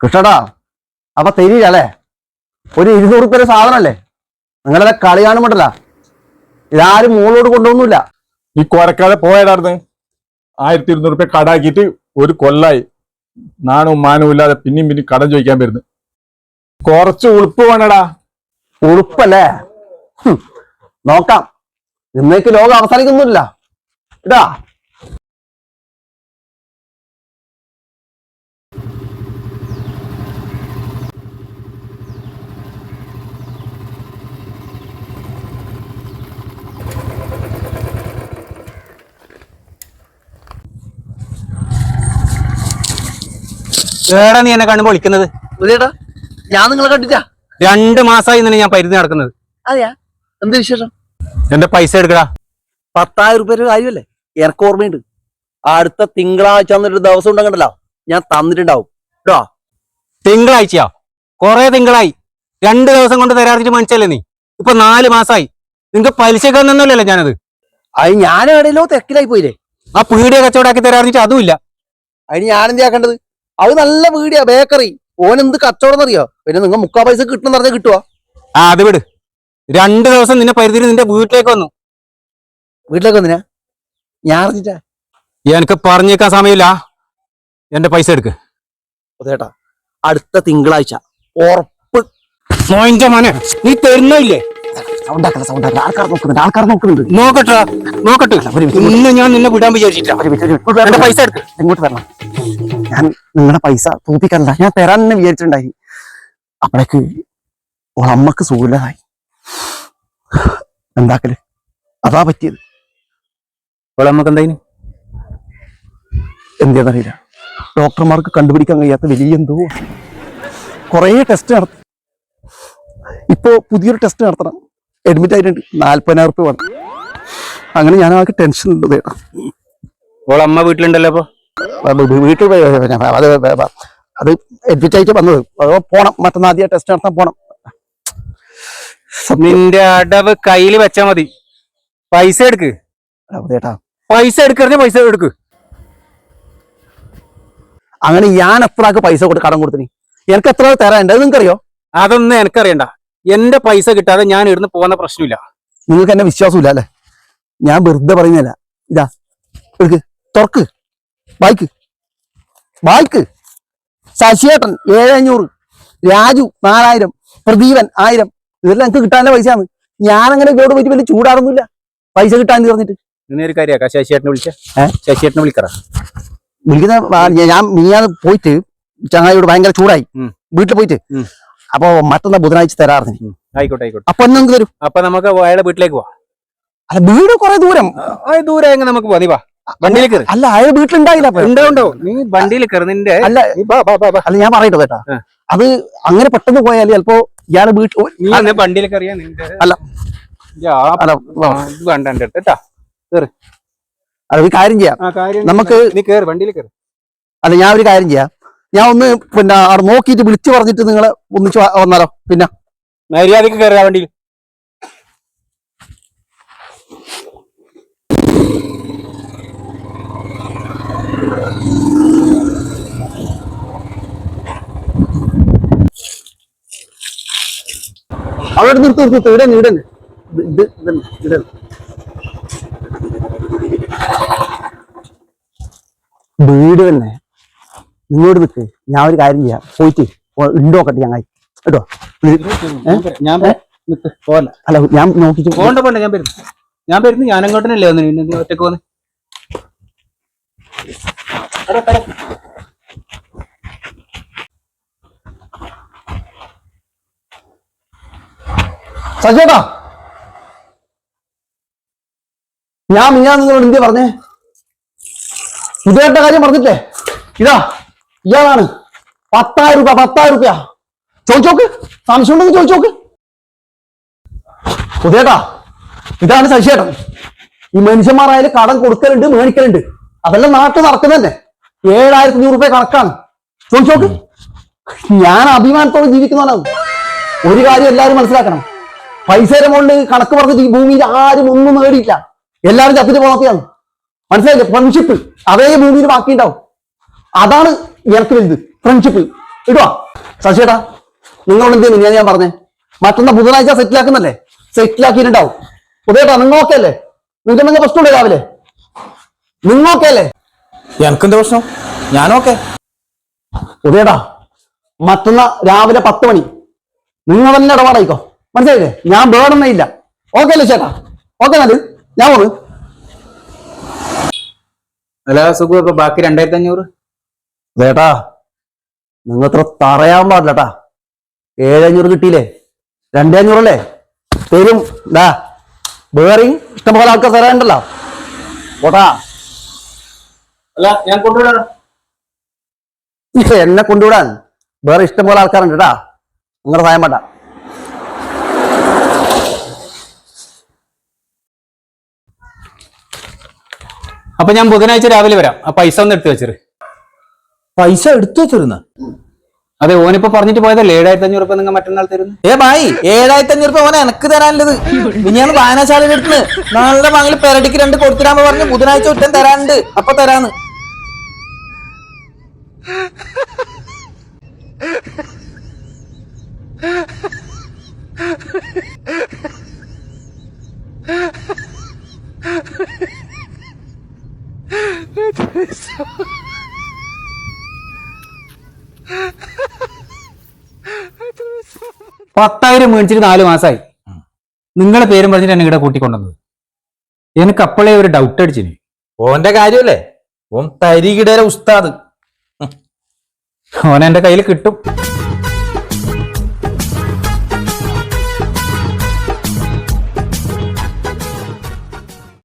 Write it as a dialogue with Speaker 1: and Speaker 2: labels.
Speaker 1: കൃഷ്ണടാ അപ്പൊ തരില്ലേ ഒരു ഇരുന്നൂറ് റുപ്യ സാധനല്ലേ നിങ്ങളെ കളി കാണുമ്പോട്ടല്ല ഇതാരും മുകളോട് കൊണ്ടുപോകുന്നില്ല
Speaker 2: ഈ കൊരക്കാതെ പോയടാർന്ന് ആയിരത്തി ഇരുന്നൂറ് റുപ്യ കടാക്കിയിട്ട് ഒരു കൊല്ലായി. നാണും മാനവും ഇല്ലാതെ പിന്നെയും പിന്നെയും കടം ചോദിക്കാൻ വരുന്നു. കുറച്ച് ഉളുപ്പ് വേണടാ.
Speaker 1: ഉളുപ്പല്ലേ? നോക്കാം. ഇന്നേക്ക് ലോകം അവസാനിക്കുന്നില്ല.
Speaker 3: ഏടാ നീ എന്നെ കാണുമ്പോൾ വിളിക്കുന്നത്
Speaker 1: ഉദയേട്ടാ ഞാൻ നിങ്ങളെ കണ്ടിട്ടാ
Speaker 3: രണ്ട് മാസമായി ഇന്നലെ ഞാൻ പരിധി നടക്കുന്നത്.
Speaker 1: അതെയാ? എന്ത് വിശേഷം?
Speaker 3: എന്റെ പൈസ എടുക്കടാ.
Speaker 1: പത്തായിരം റുപ്യ കാര്യമല്ലേ എനിക്ക് ഓർമ്മയുണ്ട്. അടുത്ത തിങ്കളാഴ്ച എന്നൊരു ദിവസം ഉണ്ടെങ്കിലോ ഞാൻ തന്നിട്ടുണ്ടാവും. കേട്ടോ
Speaker 3: തിങ്കളാഴ്ചയാ? കൊറേ തിങ്കളായി. രണ്ട് ദിവസം കൊണ്ട് തരാറിട്ട് മനുഷ്യല്ലേ നീ? ഇപ്പൊ നാല് മാസമായി നിങ്ങക്ക് പലിശക്ക് നിന്നല്ലേ ഞാനത്.
Speaker 1: അത് ഞാൻ എവിടെയല്ലോ തെക്കിലായി പോയില്ലേ?
Speaker 3: ആ പീടിയ കച്ചവടാക്കി തരാറിട്ട് അതുമില്ല.
Speaker 1: അതിന് ആക്കേണ്ടത്? അത് നല്ല വീടിയാ ബേക്കറി ഓൻ എന്ത് കച്ചവടം അറിയോ പിന്നെ നിങ്ങൾ മുക്കാ പൈസ കിട്ടണം പറഞ്ഞാൽ കിട്ടുവാ?
Speaker 3: ആ അത് വിട്. രണ്ടു ദിവസം നിന്നെ പരിധിയിൽ നിന്റെ വീട്ടിലേക്ക് വന്നു.
Speaker 1: വീട്ടിലേക്ക് വന്നിനാ? ഞാൻ അറിഞ്ഞിട്ടാ.
Speaker 3: എനിക്ക് പറഞ്ഞേക്കാൻ സമയമില്ല. എന്റെ പൈസ എടുക്ക്.
Speaker 1: അതേട്ടാ അടുത്ത തിങ്കളാഴ്ച. ഉറപ്പ്.
Speaker 3: മോയിന്റെ മോനെ നീ തരുന്നില്ലേ
Speaker 1: സൗണ്ട് ആക്കല സൗണ്ട് ആക്കല ആൾക്കാർ നോക്കുന്നുണ്ട് ആൾക്കാർ നോക്കുന്നുണ്ട്.
Speaker 3: നോക്കട്ടെ നോക്കട്ടെ. ഇന്ന് ഞാൻ നിന്നെ വിടാൻ വിചാരിച്ചിട്ടില്ല പൈസ എടുക്ക്.
Speaker 1: ഇങ്ങോട്ട് തരണം ഞാൻ നിങ്ങളുടെ പൈസ തൂപ്പിക്കല്ല ഞാൻ തരാൻ തന്നെ വിചാരിച്ചിട്ടുണ്ടായി. അപ്പോഴേക്ക് അമ്മയ്ക്ക് സുഖമില്ലാതായി. എന്താക്കൽ? അതാ പറ്റിയത്.
Speaker 3: ഇപ്പോൾ എന്തായി? എന്തായാലും
Speaker 1: എന്താണെന്നറിയില്ല ഡോക്ടർമാർക്ക് കണ്ടുപിടിക്കാൻ കഴിയാത്ത വലിയ എന്തോ. കുറേ ടെസ്റ്റ് നടത്തി ഇപ്പോ പുതിയൊരു ടെസ്റ്റ് നടത്തണം. അഡ്മിറ്റ് ആയിട്ടുണ്ട്. നാല്പതിനായിരം റുപ്യ വേണം. അങ്ങനെ ഞാൻ ആകെ ടെൻഷൻ ഉണ്ട്
Speaker 3: അമ്മ വീട്ടിലുണ്ടല്ലോ അപ്പൊ?
Speaker 1: വീട്ടിൽ പോയി അത് അത് അഡ്മിറ്റ് ആയിട്ട് വന്നത്. അതോ പോണം. മറ്റന്നാദ്യ ടെസ്റ്റ് നടത്താൻ പോണം.
Speaker 3: നിന്റെ അടവ് കയ്യിൽ വെച്ചാ മതി. പൈസ എടുക്ക്.
Speaker 1: ചേട്ടാ
Speaker 3: പൈസ എടുക്കറിഞ്ഞ പൈസ എടുക്ക്.
Speaker 1: അങ്ങനെ ഞാൻ എത്രക്ക് പൈസ കൊടുത്ത് കടം കൊടുത്തിന് എനിക്ക് എത്ര തരാനുണ്ട്? അത് നിങ്ങൾക്കറിയോ
Speaker 3: അതൊന്നും എനിക്കറിയണ്ട. എന്റെ പൈസ കിട്ടാതെ ഞാൻ ഇവിടുന്ന് പോകുന്ന പ്രശ്നമില്ല.
Speaker 1: നിങ്ങൾക്ക് എന്നെ വിശ്വാസമില്ല അല്ലേ? ഞാൻ വെറുതെ പറയുന്നില്ല ഇതാ എടുക്ക്. തുറക്ക്. വായിക്ക് ബൈക്ക് ശശിയേട്ടൻ ഏഴഞ്ഞൂറ്. രാജു നാലായിരം. പ്രദീപൻ ആയിരം. ഇതെല്ലാം എനിക്ക് കിട്ടാനുള്ള പൈസയാണ്. ഞാൻ ഞാനങ്ങനെ ഇവരോട് പോയിട്ട് വലിയ ചൂടാറൊന്നുമില്ല പൈസ കിട്ടാൻ തീർന്നിട്ട്
Speaker 3: ഇങ്ങനെ ഒരു കാര്യമാക്കാം ശശിയേട്ടനെ വിളിച്ച? ശശിയേട്ടനെ വിളിക്കറ
Speaker 1: വിളിക്കുന്ന ഞാൻ മിനിയാന്ന് പോയിട്ട് ചങ്ങായിയോട് ഭയങ്കര ചൂടായി. വീട്ടിൽ പോയിട്ട്. അപ്പൊ മറ്റന്നാ ബുധനാഴ്ച തരാറുണ്ട്
Speaker 3: ആയിക്കോട്ടെ ആയിക്കോട്ടെ.
Speaker 1: അപ്പൊ നിങ്ങൾക്ക് തരും.
Speaker 3: അപ്പൊ നമുക്ക് അയാളുടെ വീട്ടിലേക്ക് പോവാം.
Speaker 1: അല്ല വീട് കുറെ ദൂരം.
Speaker 3: ദൂരം ദൂരെ എങ്ങനെ നമുക്ക് പോവാ. നീ വാ. വണ്ടിയിൽ കയറി.
Speaker 1: അല്ല അയാൾ വീട്ടിലുണ്ടായില്ലോ
Speaker 3: ഉണ്ടോ നീ വണ്ടിയിൽ കയറി നിന്റെ
Speaker 1: അല്ല. അല്ല ഞാൻ പറയട്ടെ കേട്ടാ. അത് അങ്ങനെ പെട്ടെന്ന് പോയാൽ ചിലപ്പോ ഇയാൾ വീട്ടിൽ
Speaker 3: വണ്ടിയിൽ കയറിയാ നിന്റെ
Speaker 1: അല്ല.
Speaker 3: ഇജ്ജ്
Speaker 1: അല്ല
Speaker 3: ആ, ഇത് വേണ്ട എന്റെ അടുത്ത് കേട്ടാ.
Speaker 1: അത് ഒരു കാര്യം ചെയ്യാം. നമുക്ക്
Speaker 3: നീ കയറി വണ്ടിയിൽ കയറി.
Speaker 1: അല്ല ഞാൻ ഒരു കാര്യം ചെയ്യാം. ഞാൻ ഒന്ന് പിന്നെ നോക്കിട്ട് നോക്കിയിട്ട് വിളിച്ചു പറഞ്ഞിട്ട് നിങ്ങളെ ഒന്നിച്ച് വന്നാലോ പിന്നെ.
Speaker 3: മര്യാദയ്ക്ക് കയറി ആ വണ്ടിയിൽ.
Speaker 1: അവിടെ നിർത്തി നിർത്തി ഇടൻ ഇടൻ ഇത് ഇതന്നെ, വീട് തന്നെ. നിങ്ങളോട് നിൽക്ക് ഞാൻ ഒരു കാര്യം ചെയ്യാം. പോയിട്ട് ഓ- ഉണ്ടോ നോക്കട്ടെ ഞങ്ങൾ കേട്ടോ?
Speaker 3: ഞാൻ
Speaker 1: അല്ല ഞാൻ നോക്കിട്ട്
Speaker 3: പോണ്ട പോണ്ട ഞാൻ വരുന്നു. ഞാൻ വരുന്നു. ഞാൻ അങ്ങോട്ടല്ലേ വന്നു പിന്നെ ഒറ്റയ്ക്ക് വന്ന്.
Speaker 1: സജേട്ടാ. ഞാൻ മിഞ്ഞാ നിങ്ങളോട് എന്തിയാ പറഞ്ഞേ? ഇതേട്ട കാര്യം പറഞ്ഞിട്ടേ. ഇതാ ഇയാളാണ്. പത്തായിരം രൂപ പത്തായിരം രൂപ ചോദിച്ചോക്ക്. സംശയം ഉണ്ടെങ്കിൽ ചോദിച്ചോക്ക്. പുതിയേട്ടാ ഇതാണ് ശശിയേട്ടൻ ഈ മനുഷ്യന്മാരായാലും കടം കൊടുക്കലുണ്ട് മേടിക്കലുണ്ട്. അതെല്ലാം നാട്ടിൽ നടക്കുന്നതന്നെ ഏഴായിരത്തി അഞ്ഞൂറ് രൂപ കണക്കാണ്. ചോദിച്ചോക്ക്. ഞാൻ അഭിമാനത്തോടെ ജീവിക്കുന്നവനാണ് ഒരു കാര്യം എല്ലാവരും മനസ്സിലാക്കണം. പൈസയുടെ മുകളിൽ കണക്ക് പറഞ്ഞിട്ട് ഈ ഭൂമിയിൽ ആരും ഒന്നും നേടിയില്ല എല്ലാവരും ചത്തിട്ട് പോണത്തെയാണ് മനസ്സിലായില്ലേ? ഫ്രണ്ട്ഷിപ്പ് അതേ ഭൂമിയിൽ ബാക്കി ഉണ്ടാവും. അതാണ് എനിക്ക് വലുത് ഫ്രണ്ട്ഷിപ്പ് ഇടുവാ. ശശിയേട്ടാ നിങ്ങളോട് എന്ത് ഞാൻ ഞാൻ പറഞ്ഞേ. മറ്റന്നാ ബുധനാഴ്ച സെറ്റിലാക്കുന്നല്ലേ സെറ്റിലാക്കിയിട്ടുണ്ടാവും ഉദയേട്ടാ നിങ്ങൾ ഓക്കെ അല്ലേ നിങ്ങൾക്ക് എന്തെങ്കിലും പ്രശ്നമുണ്ടോ രാവിലെ? നിങ്ങൾ ഓക്കെ അല്ലേ
Speaker 4: എനിക്കെന്താ പ്രശ്നം? ഞാനോക്കെ.
Speaker 1: ഉദയേട്ടാ മറ്റന്നാ രാവിലെ പത്ത് മണി. നിങ്ങൾ തന്നെ ഇടപാടായിക്കോ. മനസ്സിലായില്ലേ? ഞാൻ വേണമെന്നേ ഇല്ല. ഓക്കെ അല്ലേ ചേട്ടാ? ഓക്കെ നല്ല ഞാൻ പോണ്.
Speaker 4: അല്ല സുഖം ഇപ്പൊ ബാക്കി രണ്ടായിരത്തി അഞ്ഞൂറ്
Speaker 1: ചേട്ടാ നിങ്ങൾ അത്ര തറയാൻ പാടില്ലട്ടാ ഏഴഞ്ഞൂറ് കിട്ടിയില്ലേ? രണ്ടേ അഞ്ഞൂറല്ലേ തരും. ഡാ വേറെയും ഇഷ്ടംപോലെ ആൾക്കാർ തരാനുണ്ടല്ലോ. പോട്ടാ.
Speaker 4: അല്ല ഞാൻ കൊണ്ടുവിടാ.
Speaker 1: എന്നെ കൊണ്ടുവിടാൻ വേറെ ഇഷ്ടംപോലെ ആൾക്കാരുണ്ട് കേട്ടാ നിങ്ങളുടെ സഹായം വേണ്ട.
Speaker 3: അപ്പൊ ഞാൻ ബുധനാഴ്ച രാവിലെ വരാം. ആ പൈസ ഒന്ന് എടുത്തു വെച്ചിട്ട്
Speaker 4: പൈസ എടുത്തു വെച്ചിരുന്ന?
Speaker 3: അതെ ഓനിപ്പോ പറഞ്ഞിട്ട് പോയതല്ലേ? ഏഴായിരത്തി അഞ്ഞൂറ് നിങ്ങൾ മറ്റന്നാൾ തരുന്നു.
Speaker 4: ഏ ബായി ഏഴായിരത്തി അഞ്ഞൂറ് രൂപ ഓനെ എനക്ക് തരാനുള്ളത് ഞാൻ വായനശാലയിൽ എടുത്ത് നാളെ വാങ്ങൽ പെരടിക്ക് രണ്ട് കൊടുത്തിരാമ്പോ പറഞ്ഞു ബുധനാഴ്ച ഒറ്റം തരാനുണ്ട്. അപ്പൊ തരാന്ന്.
Speaker 3: പത്തായിരം മേടിച്ചിട്ട് നാല് മാസമായി നിങ്ങളെ പേരും പറഞ്ഞിട്ട് എന്നെ ഇവിടെ കൂട്ടിക്കൊണ്ടുവന്നത്. എനിക്ക് അപ്പോഴേ ഒരു ഡൗട്ട് അടിച്ചിന്.
Speaker 4: ഓന്റെ കാര്യമല്ലേ ഓൻ തരികിടേ ഉസ്താദ്.
Speaker 3: ഓൻ എന്റെ കയ്യിൽ കിട്ടും.